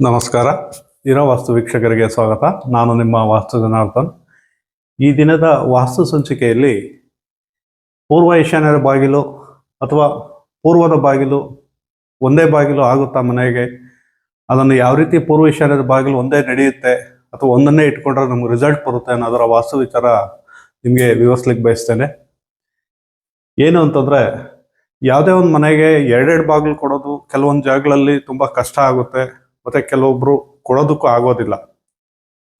ನಮಸ್ಕಾರ. ದಿನ ವಾಸ್ತು ವೀಕ್ಷಕರಿಗೆ ಸ್ವಾಗತ. ನಾನು ನಿಮ್ಮ ವಾಸ್ತು ಜನಾರ್ದನ್. ಈ ದಿನದ ವಾಸ್ತು ಸಂಚಿಕೆಯಲ್ಲಿ ಪೂರ್ವ ಈಶಾನ್ಯದ ಬಾಗಿಲು ಅಥವಾ ಪೂರ್ವದ ಬಾಗಿಲು ಒಂದೇ ಬಾಗಿಲು ಆಗುತ್ತಾ ಮನೆಗೆ? ಅದನ್ನು ಯಾವ ರೀತಿ ಪೂರ್ವ ಈಶಾನ್ಯದ ಬಾಗಿಲು ಒಂದೇ ನಡೆಯುತ್ತೆ ಅಥವಾ ಒಂದನ್ನೇ ಇಟ್ಕೊಂಡ್ರೆ ನಮ್ಗೆ ರಿಸಲ್ಟ್ ಬರುತ್ತೆ ಅನ್ನೋದರ ವಾಸ್ತು ವಿಚಾರ ನಿಮಗೆ ವಿವರಿಸ್ಲಿಕ್ಕೆ ಬಯಸ್ತೇನೆ. ಏನು ಅಂತಂದರೆ, ಯಾವುದೇ ಒಂದು ಮನೆಗೆ ಎರಡೆರಡು ಬಾಗಿಲು ಕೊಡೋದು ಕೆಲವೊಂದು ಜಾಗಗಳಲ್ಲಿ ತುಂಬ ಕಷ್ಟ ಆಗುತ್ತೆ. ಮತ್ತೆ ಕೆಲವೊಬ್ರು ಕೊಡೋದಕ್ಕೂ ಆಗೋದಿಲ್ಲ.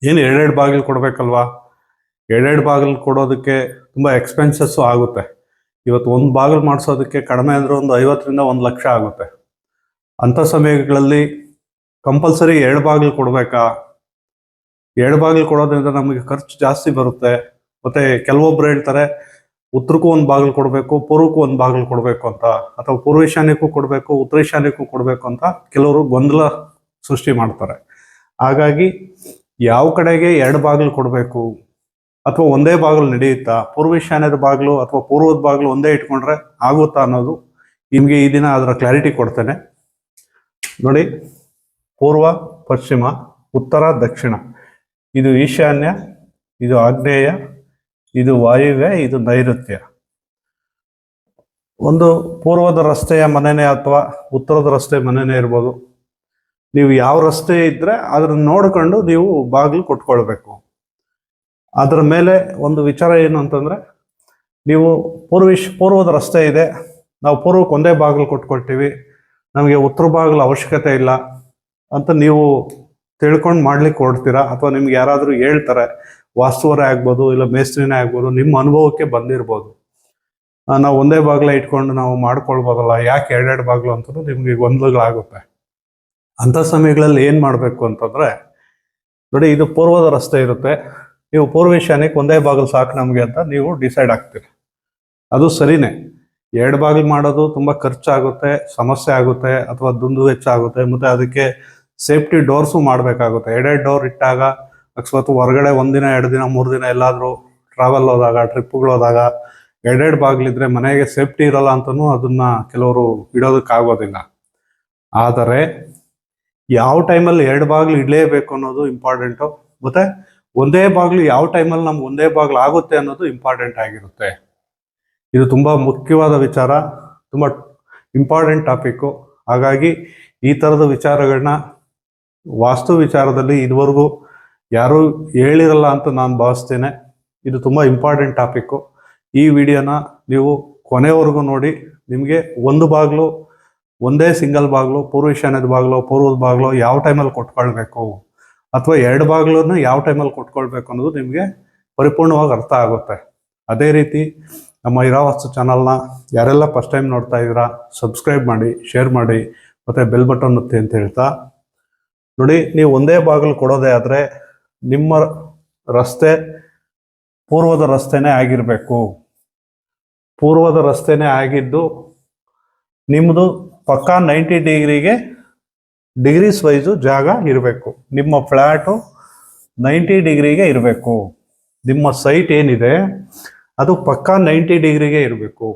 ಏನು ಎರಡೆರಡು ಬಾಗಿಲು ಕೊಡ್ಬೇಕಲ್ವಾ? ಎರಡೆರಡು ಬಾಗಿಲು ಕೊಡೋದಕ್ಕೆ ತುಂಬ ಎಕ್ಸ್ಪೆನ್ಸಸ್ಸು ಆಗುತ್ತೆ. ಇವತ್ತು ಒಂದು ಬಾಗಿಲು ಮಾಡಿಸೋದಕ್ಕೆ ಕಡಿಮೆ ಅಂದರೆ ಒಂದು ಐವತ್ತರಿಂದ ಒಂದು ಲಕ್ಷ ಆಗುತ್ತೆ. ಅಂಥ ಸಮಯಗಳಲ್ಲಿ ಕಂಪಲ್ಸರಿ ಎರಡು ಬಾಗಿಲು ಕೊಡಬೇಕಾ? ಎರಡು ಬಾಗಿಲು ಕೊಡೋದ್ರಿಂದ ನಮಗೆ ಖರ್ಚು ಜಾಸ್ತಿ ಬರುತ್ತೆ. ಮತ್ತೆ ಕೆಲವೊಬ್ರು ಹೇಳ್ತಾರೆ, ಉತ್ತರಕ್ಕೂ ಒಂದು ಬಾಗಿಲು ಕೊಡಬೇಕು, ಪೂರ್ವಕ್ಕೂ ಒಂದು ಬಾಗಿಲು ಕೊಡಬೇಕು ಅಂತ. ಅಥವಾ ಪೂರ್ವ ಈಶಾನ್ಯಕ್ಕೂ ಕೊಡಬೇಕು ಉತ್ತರ ಈಶಾನ್ಯಕ್ಕೂ ಕೊಡಬೇಕು ಅಂತ ಕೆಲವರು ಗೊಂದಲ ಸೃಷ್ಟಿ ಮಾಡ್ತಾರೆ. ಹಾಗಾಗಿ ಯಾವ ಕಡೆಗೆ ಎರಡು ಬಾಗಿಲು ಕೊಡಬೇಕು? ಅಥವಾ ಒಂದೇ ಬಾಗಿಲು ನಡೆಯುತ್ತಾ? ಪೂರ್ವ ಈಶಾನ್ಯದ ಬಾಗಿಲು ಅಥವಾ ಪೂರ್ವದ ಬಾಗಿಲು ಒಂದೇ ಇಟ್ಕೊಂಡ್ರೆ ಆಗುತ್ತಾ ಅನ್ನೋದು ನಿಮಗೆ ಈ ದಿನ ಅದರ ಕ್ಲಾರಿಟಿ ಕೊಡ್ತೇನೆ. ನೋಡಿ, ಪೂರ್ವ, ಪಶ್ಚಿಮ, ಉತ್ತರ, ದಕ್ಷಿಣ. ಇದು ಈಶಾನ್ಯ, ಇದು ಆಗ್ನೇಯ, ಇದು ವಾಯುವ್ಯ, ಇದು ನೈಋತ್ಯ. ಒಂದು ಪೂರ್ವದ ರಸ್ತೆಯ ಮನೆನೇ ಅಥವಾ ಉತ್ತರದ ರಸ್ತೆ ಮನೆನೇ ಇರ್ಬೋದು. ನೀವು ಯಾವ ರಸ್ತೆ ಇದ್ದರೆ ಅದನ್ನ ನೋಡ್ಕೊಂಡು ನೀವು ಬಾಗಿಲು ಕೊಟ್ಕೊಳ್ಬೇಕು. ಅದರ ಮೇಲೆ ಒಂದು ವಿಚಾರ ಏನು ಅಂತಂದ್ರೆ, ನೀವು ಪೂರ್ವಿಶ್, ಪೂರ್ವದ ರಸ್ತೆ ಇದೆ, ನಾವು ಪೂರ್ವಕ್ಕೆ ಒಂದೇ ಬಾಗಿಲು ಕೊಟ್ಕೊಳ್ತೀವಿ, ನಮಗೆ ಉತ್ತರ ಬಾಗಿಲು ಅವಶ್ಯಕತೆ ಇಲ್ಲ ಅಂತ ನೀವು ತಿಳ್ಕೊಂಡು ಮಾಡ್ಲಿಕ್ಕೆ ಕೊಡ್ತೀರಾ ಅಥವಾ ನಿಮ್ಗೆ ಯಾರಾದರೂ ಹೇಳ್ತಾರೆ, ವಾಸ್ತುವರೇ ಆಗ್ಬೋದು ಇಲ್ಲ ಮೇಸ್ತ್ರಿನೇ ಆಗ್ಬೋದು, ನಿಮ್ಮ ಅನುಭವಕ್ಕೆ ಬಂದಿರ್ಬೋದು. ನಾವು ಒಂದೇ ಬಾಗಿಲ ಇಟ್ಕೊಂಡು ನಾವು ಮಾಡ್ಕೊಳ್ಬೋದಲ್ಲ, ಯಾಕೆ ಎರಡೆರಡು ಬಾಗಿಲು ಅಂತಲೂ ನಿಮ್ಗೆ ಗೊಂದಲಗಳಾಗುತ್ತೆ. ಅಂಥ ಸಮಯಗಳಲ್ಲಿ ಏನು ಮಾಡಬೇಕು ಅಂತಂದ್ರೆ, ನೋಡಿ ಇದು ಪೂರ್ವದ ರಸ್ತೆ ಇರುತ್ತೆ. ನೀವು ಪೂರ್ವ ಈಶಾನ್ಯಕ್ಕೆ ಒಂದೇ ಬಾಗಿಲು ಸಾಕು ನಮಗೆ ಅಂತ ನೀವು ಡಿಸೈಡ್ ಆಗ್ತೀರಿ. ಅದು ಸರಿನೇ. ಎರಡು ಬಾಗಿಲು ಮಾಡೋದು ತುಂಬ ಖರ್ಚಾಗುತ್ತೆ, ಸಮಸ್ಯೆ ಆಗುತ್ತೆ, ಅಥವಾ ದುಂದು ವೆಚ್ಚ ಆಗುತ್ತೆ ಮತ್ತೆ ಅದಕ್ಕೆ ಸೇಫ್ಟಿ ಡೋರ್ಸು ಮಾಡಬೇಕಾಗುತ್ತೆ. ಎರಡೆರಡು ಡೋರ್ ಇಟ್ಟಾಗ, ಅಕಸ್ಮಾತ್ ಹೊರಗಡೆ ಒಂದಿನ, ಎರಡು ದಿನ, ಮೂರು ದಿನ ಎಲ್ಲಾದರೂ ಟ್ರಾವೆಲ್ ಹೋದಾಗ ಟ್ರಿಪ್ಗಳು ಹೋದಾಗ, ಎರಡೆರಡು ಬಾಗಿಲಿದ್ರೆ ಮನೆಗೆ ಸೇಫ್ಟಿ ಇರಲ್ಲ ಅಂತಲೂ ಅದನ್ನ ಕೆಲವರು ಇಡೋದಕ್ಕಾಗೋದಿಲ್ಲ. ಆದರೆ ಯಾವ ಟೈಮಲ್ಲಿ ಎರಡು ಬಾಗಿಲು ಇಡಲೇಬೇಕು ಅನ್ನೋದು ಇಂಪಾರ್ಟೆಂಟು ಮತ್ತೆ ಒಂದೇ ಬಾಗಿಲು ಯಾವ ಟೈಮಲ್ಲಿ ನಮ್ಗೆ ಒಂದೇ ಬಾಗಿಲು ಆಗುತ್ತೆ ಅನ್ನೋದು ಇಂಪಾರ್ಟೆಂಟ್ ಆಗಿರುತ್ತೆ. ಇದು ತುಂಬ ಮುಖ್ಯವಾದ ವಿಚಾರ, ತುಂಬ ಇಂಪಾರ್ಟೆಂಟ್ ಟಾಪಿಕ್ಕು ಹಾಗಾಗಿ ಈ ಥರದ ವಿಚಾರಗಳನ್ನ ವಾಸ್ತು ವಿಚಾರದಲ್ಲಿ ಇದುವರೆಗೂ ಯಾರೂ ಹೇಳಿರಲ್ಲ ಅಂತ ನಾನು ಭಾವಿಸ್ತೇನೆ. ಇದು ತುಂಬ ಇಂಪಾರ್ಟೆಂಟ್ ಟಾಪಿಕ್ಕು ಈ ವಿಡಿಯೋನ ನೀವು ಕೊನೆವರೆಗೂ ನೋಡಿ, ನಿಮಗೆ ಒಂದು ಬಾಗಿಲು ಒಂದೇ ಸಿಂಗಲ್ ಬಾಗಿಲು, ಪೂರ್ವ ಈಶಾನ್ಯದ ಬಾಗಿಲು, ಪೂರ್ವದ ಬಾಗಿಲು ಯಾವ ಟೈಮಲ್ಲಿ ಕೊಟ್ಕೊಳ್ಬೇಕು? ಅಥವಾ ಎರಡು ಬಾಗಿಲನ್ನು ಯಾವ ಟೈಮಲ್ಲಿ ಕೊಟ್ಕೊಳ್ಬೇಕು ಅನ್ನೋದು ನಿಮಗೆ ಪರಿಪೂರ್ಣವಾಗಿ ಅರ್ಥ ಆಗುತ್ತೆ. ಅದೇ ರೀತಿ ನಮ್ಮ ಇರಾವಸ್ತು ಚಾನಲ್ನ ಯಾರೆಲ್ಲ ಫಸ್ಟ್ ಟೈಮ್ ನೋಡ್ತಾ ಇದ್ದೀರಾ ಸಬ್ಸ್ಕ್ರೈಬ್ ಮಾಡಿ ಶೇರ್ ಮಾಡಿ, ಮತ್ತು ಬೆಲ್ ಬಟನ್ ಒತ್ತಿ ಅಂತ ಹೇಳ್ತಾ. ನೋಡಿ, ನೀವು ಒಂದೇ ಬಾಗಿಲು ಕೊಡೋದೇ ಆದರೆ ನಿಮ್ಮ ರಸ್ತೆ ಪೂರ್ವದ ರಸ್ತೆನೇ ಆಗಿರಬೇಕು. ಪೂರ್ವದ ರಸ್ತೆನೇ ಆಗಿದ್ದು ನಿಮ್ಮದು ಪಕ್ಕಾ ನೈಂಟಿ ಡಿಗ್ರಿಗೆ ಡಿಗ್ರೀಸ್ ವೈಸು ಜಾಗ ಇರಬೇಕು. ನಿಮ್ಮ ಫ್ಲ್ಯಾಟು ನೈಂಟಿ ಡಿಗ್ರಿಗೆ ಇರಬೇಕು. ನಿಮ್ಮ ಸೈಟ್ ಏನಿದೆ, ಅದು ಪಕ್ಕಾ ನೈಂಟಿ ಡಿಗ್ರಿಗೆ ಇರಬೇಕು.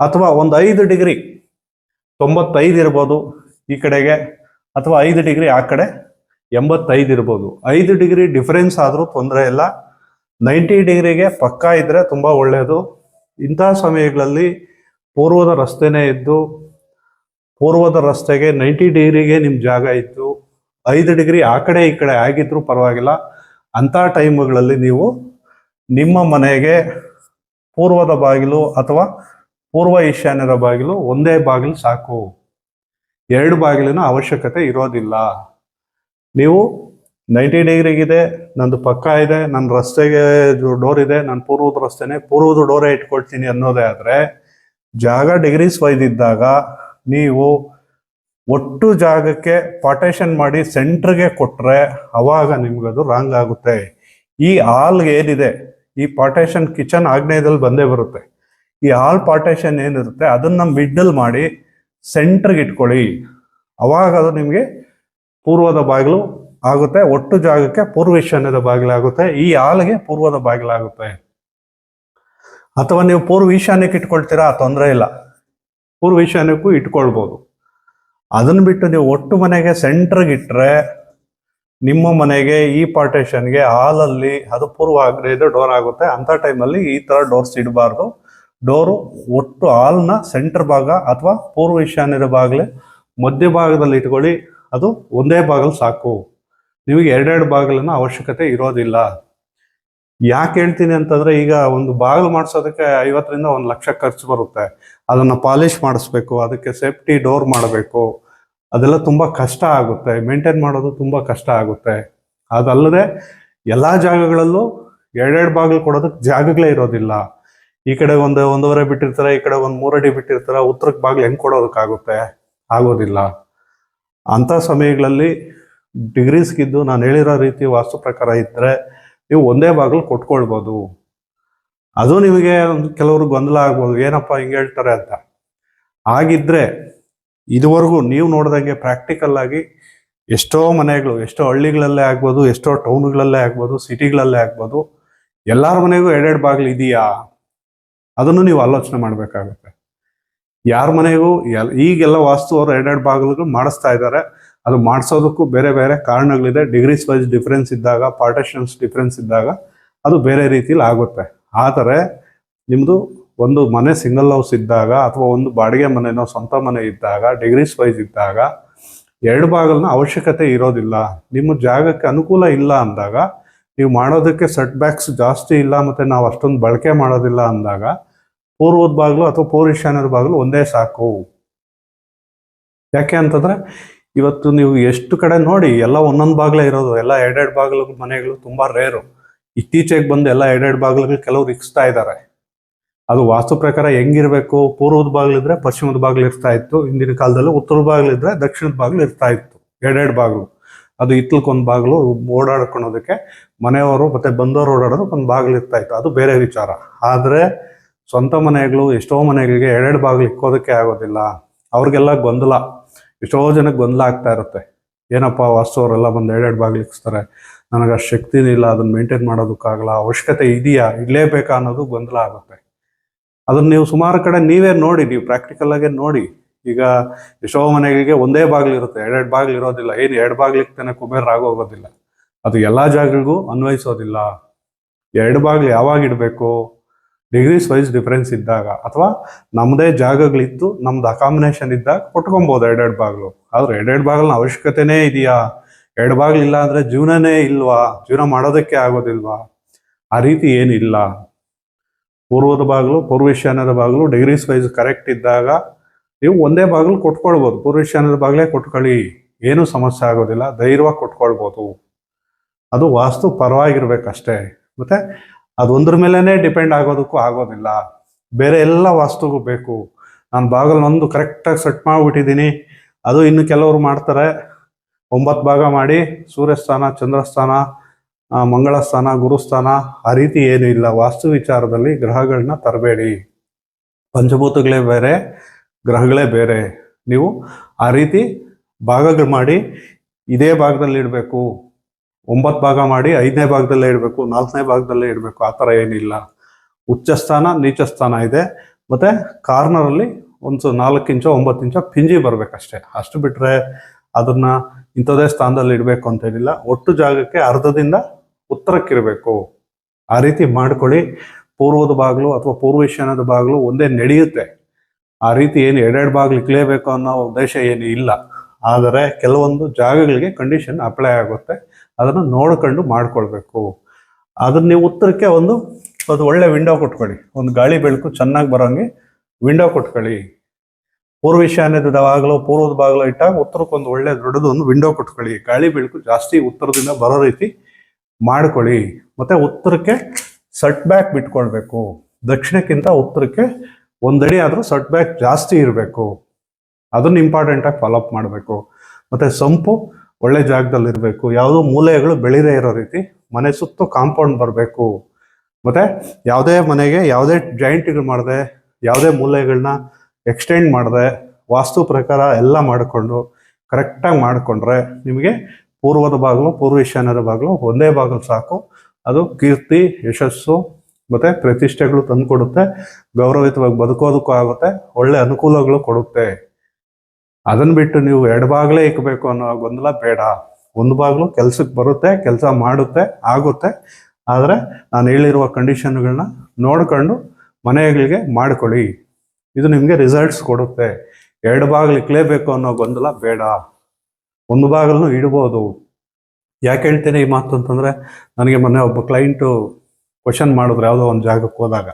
ಅಥವಾ ಒಂದು ಐದು ಡಿಗ್ರಿ, ತೊಂಬತ್ತೈದು ಇರ್ಬೋದು ಈ ಕಡೆಗೆ, ಅಥವಾ ಐದು ಡಿಗ್ರಿ ಆ ಕಡೆ ಎಂಬತ್ತೈದು ಇರ್ಬೋದು. ಐದು ಡಿಗ್ರಿ ಡಿಫರೆನ್ಸ್ ಆದರೂ ತೊಂದರೆ ಇಲ್ಲ. ನೈಂಟಿ ಡಿಗ್ರಿಗೆ ಪಕ್ಕಾ ಇದ್ದರೆ ತುಂಬ ಒಳ್ಳೆಯದು ಇಂಥ ಸಮಯಗಳಲ್ಲಿ ಪೂರ್ವದ ರಸ್ತೆನೇ ಇದ್ದು ಪೂರ್ವದ ರಸ್ತೆಗೆ ನೈಂಟಿ ಡಿಗ್ರಿಗೆ ನಿಮ್ಮ ಜಾಗ ಇತ್ತು. ಐದು ಡಿಗ್ರಿ ಆ ಕಡೆ ಈ ಕಡೆ ಆಗಿದ್ರೂ ಪರವಾಗಿಲ್ಲ. ಅಂಥ ಟೈಮ್ಗಳಲ್ಲಿ ನೀವು ನಿಮ್ಮ ಮನೆಗೆ ಪೂರ್ವದ ಬಾಗಿಲು ಅಥವಾ ಪೂರ್ವ ಈಶಾನ್ಯದ ಬಾಗಿಲು ಒಂದೇ ಬಾಗಿಲು ಸಾಕು. ಎರಡು ಬಾಗಿಲಿನ ಅವಶ್ಯಕತೆ ಇರೋದಿಲ್ಲ. ನೀವು ನೈಂಟಿ ಡಿಗ್ರಿಗಿದೆ, ನಂದು ಪಕ್ಕ ಇದೆ ನನ್ನ ರಸ್ತೆಗೆ ಡೋರ್ ಇದೆ ನನ್ನ ಪೂರ್ವದ ರಸ್ತೆನೆ ಪೂರ್ವದ ಡೋರೇ ಇಟ್ಕೊಳ್ತೀನಿ ಅನ್ನೋದೇ ಆದರೆ, ಜಾಗ ಡಿಗ್ರೀಸ್ ಇದ್ದಾಗ ನೀವು ಒಟ್ಟು ಜಾಗಕ್ಕೆ ಪಾರ್ಟೇಷನ್ ಮಾಡಿ ಸೆಂಟ್ರಿಗೆ ಕೊಟ್ಟರೆ ಅವಾಗ ನಿಮಗದು ರಾಂಗ್ ಆಗುತ್ತೆ. ಈ ಹಾಲ್ ಏನಿದೆ? ಈ ಪಾರ್ಟೇಷನ್ ಕಿಚನ್ ಆಗ್ನೇಯದಲ್ಲಿ ಬಂದೇ ಬರುತ್ತೆ. ಈ ಹಾಲ್ ಪಾರ್ಟೇಷನ್ ಏನಿರುತ್ತೆ? ಅದನ್ನ ಮಿಡ್ಡಲ್ ಮಾಡಿ ಸೆಂಟ್ರಿಗೆ ಇಟ್ಕೊಳ್ಳಿ. ಅವಾಗ ಅದು ನಿಮಗೆ ಪೂರ್ವದ ಬಾಗಿಲು ಆಗುತ್ತೆ. ಒಟ್ಟು ಜಾಗಕ್ಕೆ ಪೂರ್ವ ಈಶಾನ್ಯದ ಬಾಗಿಲಾಗುತ್ತೆ ಈ ಹಾಲ್ಗೆ ಪೂರ್ವದ ಬಾಗಿಲಾಗುತ್ತೆ ಅಥವಾ ನೀವು ಪೂರ್ವ ಈಶಾನ್ಯಕ್ಕೆ ಇಟ್ಕೊಳ್ತೀರಾ? ತೊಂದರೆ ಇಲ್ಲ. ಪೂರ್ವ ಈಶಾನ್ಯಕ್ಕೂ ಇಟ್ಕೊಳ್ಬೋದು. ಅದನ್ನು ಬಿಟ್ಟು ನೀವು ಒಟ್ಟು ಮನೆಗೆ ಸೆಂಟ್ರಿಗೆ ಇಟ್ಟರೆ ನಿಮ್ಮ ಮನೆಗೆ ಈ ಪಾರ್ಟೇಷನ್ಗೆ ಹಾಲಲ್ಲಿ ಅದು ಪೂರ್ವ ಆಗ್ರಹದ ಡೋರ್ ಆಗುತ್ತೆ. ಅಂಥ ಟೈಮಲ್ಲಿ ಈ ಥರ ಡೋರ್ಸ್ ಇಡಬಾರ್ದು. ಡೋರು ಒಟ್ಟು ಹಾಲ್ನ ಸೆಂಟರ್ ಭಾಗ ಅಥವಾ ಪೂರ್ವ ಈಶಾನ್ಯದ ಬಾಗಿಲೆ ಮಧ್ಯ ಭಾಗದಲ್ಲಿ ಇಟ್ಕೊಳ್ಳಿ. ಅದು ಒಂದೇ ಬಾಗಿಲು ಸಾಕು. ನಿಮಗೆ ಎರಡೆರಡು ಬಾಗಿಲಿನ ಅವಶ್ಯಕತೆ ಇರೋದಿಲ್ಲ. ಯಾಕೆ ಹೇಳ್ತೀನಿ ಅಂತಂದ್ರೆ ಈಗ ಒಂದು ಬಾಗಿಲು ಮಾಡಿಸೋದಕ್ಕೆ ಐವತ್ತರಿಂದ ಒಂದು ಲಕ್ಷ ಖರ್ಚು ಬರುತ್ತೆ. ಅದನ್ನ ಪಾಲಿಶ್ ಮಾಡಿಸ್ಬೇಕು, ಅದಕ್ಕೆ ಸೇಫ್ಟಿ ಡೋರ್ ಮಾಡಬೇಕು. ಅದೆಲ್ಲ ತುಂಬಾ ಕಷ್ಟ ಆಗುತ್ತೆ. ಮೇಂಟೈನ್ ಮಾಡೋದು ತುಂಬಾ ಕಷ್ಟ ಆಗುತ್ತೆ. ಅದಲ್ಲದೆ ಎಲ್ಲಾ ಜಾಗಗಳಲ್ಲೂ ಎರಡೆರಡು ಬಾಗಿಲು ಕೊಡೋದಕ್ಕೆ ಜಾಗಗಳೇ ಇರೋದಿಲ್ಲ. ಈ ಕಡೆ ಒಂದು ಒಂದೂವರೆ ಬಿಟ್ಟಿರ್ತಾರೆ, ಈ ಕಡೆ ಒಂದು ಮೂರಡಿ ಬಿಟ್ಟಿರ್ತಾರೆ, ಉತ್ತರಕ್ಕೆ ಬಾಗಿಲು ಹೆಂಗೆ ಕೊಡೋದಕ್ಕಾಗುತ್ತೆ? ಆಗೋದಿಲ್ಲ. ಅಂತ ಸಮಯಗಳಲ್ಲಿ ಡಿಗ್ರೀಸ್ಗಿದ್ದು ನಾನು ಹೇಳಿರೋ ರೀತಿ ವಾಸ್ತು ಪ್ರಕಾರ ಇದ್ರೆ ನೀವು ಒಂದೇ ಬಾಗಿಲು ಕೊಟ್ಕೊಳ್ಬೋದು. ಅದು ನಿಮಗೆ ಕೆಲವರು ಗೊಂದಲ ಆಗ್ಬೋದು. ಏನಪ್ಪ ಹಿಂಗೆ ಹೇಳ್ತಾರೆ ಅಂತ. ಹಾಗಿದ್ರೆ ಇದುವರೆಗೂ ನೀವು ನೋಡ್ದಂಗೆ ಪ್ರಾಕ್ಟಿಕಲ್ ಆಗಿ ಎಷ್ಟೋ ಮನೆಗಳು, ಎಷ್ಟೋ ಹಳ್ಳಿಗಳಲ್ಲೇ ಆಗ್ಬೋದು, ಎಷ್ಟೋ ಟೌನ್ಗಳಲ್ಲೇ ಆಗ್ಬೋದು ಸಿಟಿಗಳಲ್ಲೇ ಆಗ್ಬೋದು, ಎಲ್ಲರ ಮನೆಗೂ ಎರಡೆರಡು ಬಾಗಿಲು ಇದೆಯಾ? ಅದನ್ನು ನೀವು ಆಲೋಚನೆ ಮಾಡಬೇಕಾಗುತ್ತೆ. ಯಾರ ಮನೆಗೂ, ಎಲ್, ಈಗೆಲ್ಲ ವಾಸ್ತು ಅವರು ಎರಡೆರಡು ಬಾಗಿಲುಗಳು ಮಾಡಿಸ್ತಾ ಇದ್ದಾರೆ. ಅದು ಮಾಡಿಸೋದಕ್ಕೂ ಬೇರೆ ಬೇರೆ ಕಾರಣಗಳಿದೆ. ಡಿಗ್ರೀಸ್ ವೈಸ್ ಡಿಫ್ರೆನ್ಸ್ ಇದ್ದಾಗ ಪಾರ್ಟಿಷನ್ಸ್ ಡಿಫ್ರೆನ್ಸ್ ಇದ್ದಾಗ ಅದು ಬೇರೆ ರೀತಿಲಿ ಆಗುತ್ತೆ. ಆದರೆ ನಿಮ್ಮದು ಒಂದು ಮನೆ ಸಿಂಗಲ್ ಹೌಸ್ ಇದ್ದಾಗ ಅಥವಾ ಒಂದು ಬಾಡಿಗೆ ಮನೆನೋ ಸ್ವಂತ ಮನೆ ಇದ್ದಾಗ ಡಿಗ್ರೀಸ್ ವೈಸ್ ಇದ್ದಾಗ ಎರಡು ಭಾಗಲನ್ನ ಅವಶ್ಯಕತೆ ಇರೋದಿಲ್ಲ. ನಿಮ್ಮ ಜಾಗಕ್ಕೆ ಅನುಕೂಲ ಇಲ್ಲ ಅಂದಾಗ, ನೀವು ಮಾಡೋದಕ್ಕೆ ಸೆಟ್ ಬ್ಯಾಕ್ಸ್ ಜಾಸ್ತಿ ಇಲ್ಲ ಮತ್ತು ನಾವು ಅಷ್ಟೊಂದು ಬಳಕೆ ಮಾಡೋದಿಲ್ಲ ಅಂದಾಗ, ಪೂರ್ವದ ಬಾಗಿಲು ಅಥವಾ ಪೂರ್ವ ಈಶಾನ್ಯದ ಬಾಗಿಲು ಒಂದೇ ಸಾಕು. ಯಾಕೆ ಅಂತಂದ್ರೆ ಇವತ್ತು ನೀವು ಎಷ್ಟು ಕಡೆ ನೋಡಿ ಎಲ್ಲ ಒಂದೊಂದು ಬಾಗಿಲೇ ಇರೋದು, ಎಲ್ಲ ಎರಡೆರಡು ಬಾಗಿಲು ಮನೆಗಳು ತುಂಬಾ ರೇರು ಇತ್ತೀಚೆಗೆ ಬಂದು ಎಲ್ಲ ಎರಡೆರಡು ಬಾಗಿಲುಗಳು ಕೆಲವ್ರು ಇಕ್ಸ್ತಾ ಇದ್ದಾರೆ ಅದು ವಾಸ್ತು ಪ್ರಕಾರ ಹೆಂಗಿರ್ಬೇಕು? ಪೂರ್ವದ ಬಾಗಿಲಿದ್ರೆ ಪಶ್ಚಿಮದ ಬಾಗಿಲು ಇರ್ತಾ ಇತ್ತು, ಹಿಂದಿನ ಕಾಲದಲ್ಲಿ ಉತ್ತರ ಬಾಗಿಲಿದ್ರೆ ದಕ್ಷಿಣದ ಬಾಗಿಲು ಇರ್ತಾ ಇತ್ತು, ಎರಡೆರಡು ಬಾಗಿಲು. ಅದು ಇತ್ಲಕ್ಕೊಂದು ಬಾಗಿಲು ಓಡಾಡ್ಕೊಳೋದಕ್ಕೆ ಮನೆಯವರು ಮತ್ತೆ ಬಂದವರು ಓಡಾಡೋದು ಒಂದು ಬಾಗಿಲು ಇರ್ತಾ ಇತ್ತು. ಅದು ಬೇರೆ ವಿಚಾರ. ಆದರೆ ಸ್ವಂತ ಮನೆಗಳು ಎಷ್ಟೋ ಮನೆಗಳಿಗೆ ಎರಡೆರಡು ಬಾಗಿಲು ಇಕ್ಕೋದಕ್ಕೆ ಆಗೋದಿಲ್ಲ. ಅವ್ರಿಗೆಲ್ಲ ಗೊಂದಲ. ಎಷ್ಟೋ ಜನಕ್ಕೆ ಗೊಂದಲ ಆಗ್ತಾ ಇರುತ್ತೆ. ಏನಪ್ಪ ವಾಸ್ತವರೆಲ್ಲ ಬಂದು ಎರಡೆರಡು ಬಾಗಿಲಿಕ್ಸ್ತಾರೆ ನನಗೆ ಅಷ್ಟು ಶಕ್ತಿನೂ ಇಲ್ಲ, ಅದನ್ನ ಮೇಂಟೈನ್ ಮಾಡೋದಕ್ಕಾಗಲ್ಲ, ಅವಶ್ಯಕತೆ ಇದೆಯಾ ಇಡಲೇಬೇಕಾ ಅನ್ನೋದು ಗೊಂದಲ ಆಗುತ್ತೆ. ಅದನ್ನ ನೀವು ಸುಮಾರು ಕಡೆ ನೀವೇ ನೋಡಿ, ನೀವು ಪ್ರಾಕ್ಟಿಕಲ್ ಆಗೇ ನೋಡಿ. ಈಗ ಎಷ್ಟೋ ಮನೆಗಳಿಗೆ ಒಂದೇ ಬಾಗಿಲಿರುತ್ತೆ ಎರಡೆರಡು ಬಾಗಿಲು ಇರೋದಿಲ್ಲ. ಏನು ಎರಡು ಬಾಗಿಲಿಗೆ ತಾನೇ ಕುಬೇರ ಆಗೋಗೋದಿಲ್ಲ ಅದು ಎಲ್ಲ ಜಾಗಗಳಿಗೂ ಅನ್ವಯಿಸೋದಿಲ್ಲ. ಎರಡು ಬಾಗಿಲು ಯಾವಾಗ ಇಡಬೇಕು? ಡಿಗ್ರೀಸ್ ವೈಸ್ ಡಿಫ್ರೆನ್ಸ್ ಇದ್ದಾಗ ಅಥವಾ ನಮ್ಮದೇ ಜಾಗಗಳಿತ್ತು ನಮ್ದು ಅಕಾಮಿನೇಷನ್ ಇದ್ದಾಗ ಕೊಟ್ಕೊಬೋದು ಎರಡೆರಡು ಬಾಗಿಲು. ಆದ್ರೆ ಎರಡೆರಡು ಬಾಗಿಲಿನ ಅವಶ್ಯಕತೆನೇ ಇದೆಯಾ? ಎರಡು ಬಾಗಿಲು ಇಲ್ಲ ಅಂದ್ರೆ ಜೀವನನೇ ಇಲ್ವಾ? ಜೀವನ ಮಾಡೋದಕ್ಕೆ ಆಗೋದಿಲ್ವಾ? ಆ ರೀತಿ ಏನಿಲ್ಲ. ಪೂರ್ವದ ಬಾಗಿಲು, ಪೂರ್ವ ಈಶಾನ್ಯದ ಬಾಗಿಲು ಡಿಗ್ರೀಸ್ ವೈಸ್ ಕರೆಕ್ಟ್ ಇದ್ದಾಗ ನೀವು ಒಂದೇ ಬಾಗಿಲು ಕೊಟ್ಕೊಳ್ಬೋದು. ಪೂರ್ವ ಈಶಾನ್ಯದ ಬಾಗಿಲೇ ಕೊಟ್ಕೊಳ್ಳಿ. ಏನೂ ಸಮಸ್ಯೆ ಆಗೋದಿಲ್ಲ. ಧೈರ್ಯವಾಗಿ ಕೊಟ್ಕೊಳ್ಬೋದು. ಅದು ವಾಸ್ತು ಪರವಾಗಿರ್ಬೇಕಷ್ಟೇ. ಮತ್ತೆ ಅದೊಂದ್ರ ಮೇಲೇನೆ ಡಿಪೆಂಡ್ ಆಗೋದಕ್ಕೂ ಆಗೋದಿಲ್ಲ. ಬೇರೆ ಎಲ್ಲ ವಾಸ್ತುಗೂ ಬೇಕು. ನಾನು ಬಾಗಿಲನ್ನೊಂದು ಕರೆಕ್ಟಾಗಿ ಸೆಟ್ ಮಾಡಿಬಿಟ್ಟಿದ್ದೀನಿ. ಅದು ಇನ್ನು ಕೆಲವರು ಮಾಡ್ತಾರೆ. ಒಂಬತ್ತು ಭಾಗ ಮಾಡಿ, ಸೂರ್ಯಸ್ಥಾನ, ಚಂದ್ರಸ್ಥಾನ ಮಂಗಳ ಸ್ಥಾನ ಗುರುಸ್ಥಾನ, ಆ ರೀತಿ ಏನೂ ಇಲ್ಲ. ವಾಸ್ತು ವಿಚಾರದಲ್ಲಿ ಗ್ರಹಗಳನ್ನ ತರಬೇಡಿ. ಪಂಚಭೂತಗಳೇ ಬೇರೆ, ಗ್ರಹಗಳೇ ಬೇರೆ. ನೀವು ಆ ರೀತಿ ಭಾಗಗಳು ಮಾಡಿ ಇದೇ ಭಾಗದಲ್ಲಿ ಇಡಬೇಕು. ಒಂಬತ್ತು ಭಾಗ ಮಾಡಿ ಐದನೇ ಭಾಗದಲ್ಲೇ ಇಡಬೇಕು, ನಾಲ್ಕನೇ ಭಾಗದಲ್ಲೇ ಇಡಬೇಕು, ಆ ಥರ ಏನಿಲ್ಲ. ಉಚ್ಚ ಸ್ಥಾನ, ನೀಚ ಸ್ಥಾನ ಇದೆ. ಮತ್ತು ಕಾರ್ನರಲ್ಲಿ ಒಂದು ನಾಲ್ಕು ಇಂಚು ಒಂಬತ್ತು ಇಂಚು ಪಿಂಜಿ ಬರಬೇಕಷ್ಟೇ. ಅಷ್ಟು ಬಿಟ್ಟರೆ ಅದನ್ನು ಇಂಥದೇ ಸ್ಥಾನದಲ್ಲಿ ಇಡಬೇಕು ಅಂತ ಏನಿಲ್ಲ. ಒಟ್ಟು ಜಾಗಕ್ಕೆ ಅರ್ಧದಿಂದ ಉತ್ತರಕ್ಕಿರಬೇಕು. ಆ ರೀತಿ ಮಾಡ್ಕೊಳ್ಳಿ. ಪೂರ್ವದ ಬಾಗಿಲು ಅಥವಾ ಪೂರ್ವ ಈಶಾನ್ಯದ ಬಾಗಿಲು ಒಂದೇ ನಡೆಯುತ್ತೆ. ಆ ರೀತಿ ಏನು ಎರಡೆರಡು ಬಾಗಿಲು ಇಕ್ಲೇಬೇಕು ಅನ್ನೋ ಉದ್ದೇಶ ಏನು ಇಲ್ಲ. ಆದರೆ ಕೆಲವೊಂದು ಜಾಗಗಳಿಗೆ ಕಂಡೀಷನ್ ಅಪ್ಲೈ ಆಗುತ್ತೆ. ಅದನ್ನು ನೋಡ್ಕೊಂಡು ಮಾಡ್ಕೊಳ್ಬೇಕು. ಅದನ್ನ ನೀವು ಉತ್ತರಕ್ಕೆ ಒಂದು ಒಂದು ಒಳ್ಳೆ ವಿಂಡೋ ಕೊಟ್ಕೊಳ್ಳಿ. ಒಂದು ಗಾಳಿ ಬೆಳಕು ಚೆನ್ನಾಗಿ ಬರೋಂಗೆ ವಿಂಡೋ ಕೊಟ್ಕೊಳ್ಳಿ. ಪೂರ್ವ ಈಶಾನ್ಯದ ಬಾಗಿಲು ಪೂರ್ವದ ಬಾಗಿಲು ಇಟ್ಟಾಗ ಉತ್ತರಕ್ಕೆ ಒಂದು ಒಳ್ಳೆ ದೊಡ್ಡದು ಒಂದು ವಿಂಡೋ ಕೊಟ್ಕೊಳ್ಳಿ. ಗಾಳಿ ಬೆಳಕು ಜಾಸ್ತಿ ಉತ್ತರದಿಂದ ಬರೋ ರೀತಿ ಮಾಡ್ಕೊಳ್ಳಿ. ಮತ್ತೆ ಉತ್ತರಕ್ಕೆ ಸಟ್ ಬ್ಯಾಕ್ ಬಿಟ್ಕೊಳ್ಬೇಕು. ದಕ್ಷಿಣಕ್ಕಿಂತ ಉತ್ತರಕ್ಕೆ ಒಂದಡಿ ಆದರೂ ಸಟ್ ಬ್ಯಾಕ್ ಜಾಸ್ತಿ ಇರಬೇಕು. ಅದನ್ನು ಇಂಪಾರ್ಟೆಂಟಾಗಿ ಫಾಲೋಅಪ್ ಫಾಲೋ ಅಪ್ ಮಾಡಬೇಕು. ಮತ್ತು ಸಂಪು ಒಳ್ಳೆ ಜಾಗದಲ್ಲಿ ಇರಬೇಕು. ಯಾವುದೋ ಮೂಲೆಗಳು ಬೆಳಿದೇ ಇರೋ ರೀತಿ ಮನೆ ಸುತ್ತು ಕಾಂಪೌಂಡ್ ಬರಬೇಕು. ಮತ್ತೆ ಯಾವುದೇ ಮನೆಗೆ ಯಾವುದೇ ಜಾಯಿಂಟ್ಗಳು ಮಾಡದೆ, ಯಾವುದೇ ಮೂಲೆಗಳನ್ನ ಎಕ್ಸ್ಟೆಂಡ್ ಮಾಡದೆ, ವಾಸ್ತು ಪ್ರಕಾರ ಎಲ್ಲ ಮಾಡಿಕೊಂಡು ಕರೆಕ್ಟಾಗಿ ಮಾಡಿಕೊಂಡ್ರೆ ನಿಮಗೆ ಪೂರ್ವದ ಬಾಗಿಲು, ಪೂರ್ವ ಈಶಾನ್ಯದ ಬಾಗಿಲು ಒಂದೇ ಬಾಗಿಲು ಸಾಕು. ಅದು ಕೀರ್ತಿ, ಯಶಸ್ಸು ಮತ್ತು ಪ್ರತಿಷ್ಠೆಗಳು ತಂದುಕೊಡುತ್ತೆ. ಗೌರವಯುತವಾಗಿ ಬದುಕೋದಕ್ಕೂ ಆಗುತ್ತೆ. ಒಳ್ಳೆ ಅನುಕೂಲಗಳು ಕೊಡುತ್ತೆ. ಅದನ್ನ ಬಿಟ್ಟು ನೀವು ಎರಡು ಬಾಗಿಲೇ ಇಕ್ಬೇಕು ಅನ್ನೋ ಗೊಂದಲ ಬೇಡ. ಒಂದು ಬಾಗಿಲು ಕೆಲ್ಸಕ್ಕೆ ಬರುತ್ತೆ, ಕೆಲಸ ಮಾಡುತ್ತೆ, ಆಗುತ್ತೆ. ಆದರೆ ನಾನು ಹೇಳಿರುವ ಕಂಡೀಷನ್ಗಳನ್ನ ನೋಡ್ಕೊಂಡು ಮನೆಗಳಿಗೆ ಮಾಡ್ಕೊಳ್ಳಿ. ಇದು ನಿಮಗೆ ರಿಸಲ್ಟ್ಸ್ ಕೊಡುತ್ತೆ. ಎರಡು ಬಾಗಿಲು ಇಕ್ಲೇಬೇಕು ಅನ್ನೋ ಗೊಂದಲ ಬೇಡ. ಒಂದು ಬಾಗಿಲನ್ನು ಇಡ್ಬೋದು. ಯಾಕೆ ಹೇಳ್ತೇನೆ ಈ ಮಾತು ಅಂತಂದರೆ, ನನಗೆ ಮೊನ್ನೆ ಒಬ್ಬ ಕ್ಲೈಂಟು ಕ್ವಶನ್ ಮಾಡಿದ್ರು ಯಾವುದೋ ಒಂದು ಜಾಗಕ್ಕೆ ಹೋದಾಗ.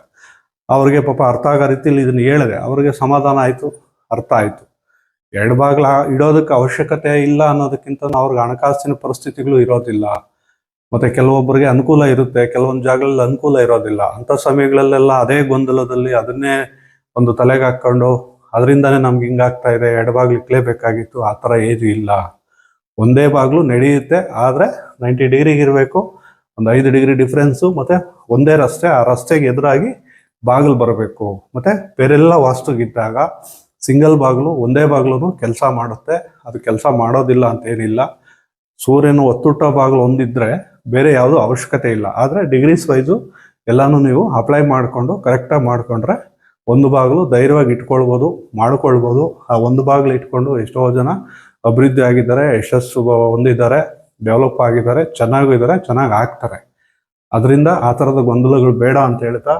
ಅವ್ರಿಗೆ ಪಾಪ ಅರ್ಥ ಆಗೋ ರೀತಿಯಲ್ಲಿ ಇದನ್ನ ಹೇಳಿದೆ. ಅವ್ರಿಗೆ ಸಮಾಧಾನ ಆಯಿತು, ಅರ್ಥ ಆಯಿತು. ಎರಡು ಬಾಗಿಲು ಇಡೋದಕ್ಕೆ ಅವಶ್ಯಕತೆ ಇಲ್ಲ ಅನ್ನೋದಕ್ಕಿಂತ ಅವ್ರಿಗೆ ಹಣಕಾಸಿನ ಪರಿಸ್ಥಿತಿಗಳು ಇರೋದಿಲ್ಲ. ಮತ್ತೆ ಕೆಲವೊಬ್ಬರಿಗೆ ಅನುಕೂಲ ಇರುತ್ತೆ, ಕೆಲವೊಂದು ಜಾಗಗಳಲ್ಲಿ ಅನುಕೂಲ ಇರೋದಿಲ್ಲ. ಅಂಥ ಸಮಯಗಳಲ್ಲೆಲ್ಲ ಅದೇ ಗೊಂದಲದಲ್ಲಿ ಅದನ್ನೇ ಒಂದು ತಲೆಗೆ ಹಾಕ್ಕೊಂಡು ಅದರಿಂದನೇ ನಮ್ಗೆ ಹಿಂಗಾಗ್ತಾ ಇದೆ, ಎರಡು ಬಾಗಿಲು ಇಕ್ಲೇಬೇಕಾಗಿತ್ತು ಆ ಥರ ಏಜು ಇಲ್ಲ. ಒಂದೇ ಬಾಗಿಲು ನಡೆಯುತ್ತೆ, ಆದರೆ ನೈಂಟಿ ಡಿಗ್ರಿಗೆ ಇರಬೇಕು, ಒಂದು ಐದು ಡಿಗ್ರಿ ಡಿಫ್ರೆನ್ಸು, ಮತ್ತೆ ಒಂದೇ ರಸ್ತೆ, ಆ ರಸ್ತೆಗೆ ಎದುರಾಗಿ ಬಾಗಿಲು ಬರಬೇಕು. ಮತ್ತೆ ಬೇರೆಲ್ಲ ವಾಸ್ತುಗಿದ್ದಾಗ ಸಿಂಗಲ್ ಬಾಗಿಲು, ಒಂದೇ ಬಾಗಿಲು ಕೆಲಸ ಮಾಡುತ್ತೆ. ಅದು ಕೆಲಸ ಮಾಡೋದಿಲ್ಲ ಅಂತ ಏನಿಲ್ಲ. ಸೂರ್ಯನ ಒತ್ತುಟ ಬಾಗಿಲು ಒಂದಿದ್ರೆ ಬೇರೆ ಯಾವುದೂ ಅವಶ್ಯಕತೆ ಇಲ್ಲ. ಆದರೆ ಡಿಗ್ರೀಸ್ ವೈಸು ಎಲ್ಲಾನು ನೀವು ಅಪ್ಲೈ ಮಾಡಿಕೊಂಡು ಕರೆಕ್ಟಾಗಿ ಮಾಡಿಕೊಂಡ್ರೆ ಒಂದು ಬಾಗಿಲು ಧೈರ್ಯವಾಗಿ ಇಟ್ಕೊಳ್ಬೋದು, ಮಾಡ್ಕೊಳ್ಬೋದು. ಆ ಒಂದು ಬಾಗಿಲು ಇಟ್ಕೊಂಡು ಎಷ್ಟೋ ಜನ ಅಭಿವೃದ್ಧಿ ಆಗಿದ್ದಾರೆ, ಯಶಸ್ಸು ಹೊಂದಿದ್ದಾರೆ ಡೆವಲಪ್ ಆಗಿದ್ದಾರೆ, ಚೆನ್ನಾಗೂ ಇದ್ದಾರೆ, ಚೆನ್ನಾಗಿ ಆಗ್ತಾರೆ. ಅದರಿಂದ ಆ ಥರದ ಗೊಂದಲಗಳು ಬೇಡ ಅಂತ ಹೇಳ್ತಾ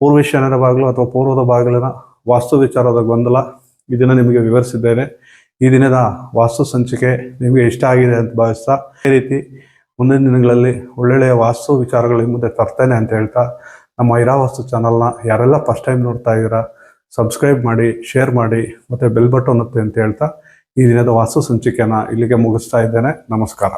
ಪೂರ್ವೇಶನರ ಬಾಗಿಲು ಅಥವಾ ಪೂರ್ವದ ಬಾಗಿಲಿನ ವಾಸ್ತು ವಿಚಾರದ ಗೊಂದಲ ಇದನ್ನು ನಿಮಗೆ ವಿವರಿಸಿದ್ದೇನೆ. ಈ ದಿನದ ವಾಸ್ತು ಸಂಚಿಕೆ ನಿಮಗೆ ಇಷ್ಟ ಆಗಿದೆ ಅಂತ ಭಾವಿಸ್ತಾ, ಈ ರೀತಿ ಮುಂದಿನ ದಿನಗಳಲ್ಲಿ ಒಳ್ಳೊಳ್ಳೆಯ ವಾಸ್ತು ವಿಚಾರಗಳು ಮುಂದೆ ತರ್ತೇನೆ ಅಂತ ಹೇಳ್ತಾ, ನಮ್ಮ ಐರಾವಾಸ್ತು ಚಾನಲ್ನ ಯಾರೆಲ್ಲ ಫಸ್ಟ್ ಟೈಮ್ ನೋಡ್ತಾ ಇದ್ದೀರಾ ಸಬ್ಸ್ಕ್ರೈಬ್ ಮಾಡಿ ಶೇರ್ ಮಾಡಿ, ಮತ್ತು ಬೆಲ್ ಬಟನ್ ಒತ್ತಿ ಅಂತ ಹೇಳ್ತಾ, ಈ ದಿನದ ವಾಸ್ತು ಸಂಚಿಕೆನ ಇಲ್ಲಿಗೆ ಮುಗಿಸ್ತಾ ಇದ್ದೇನೆ. ನಮಸ್ಕಾರ.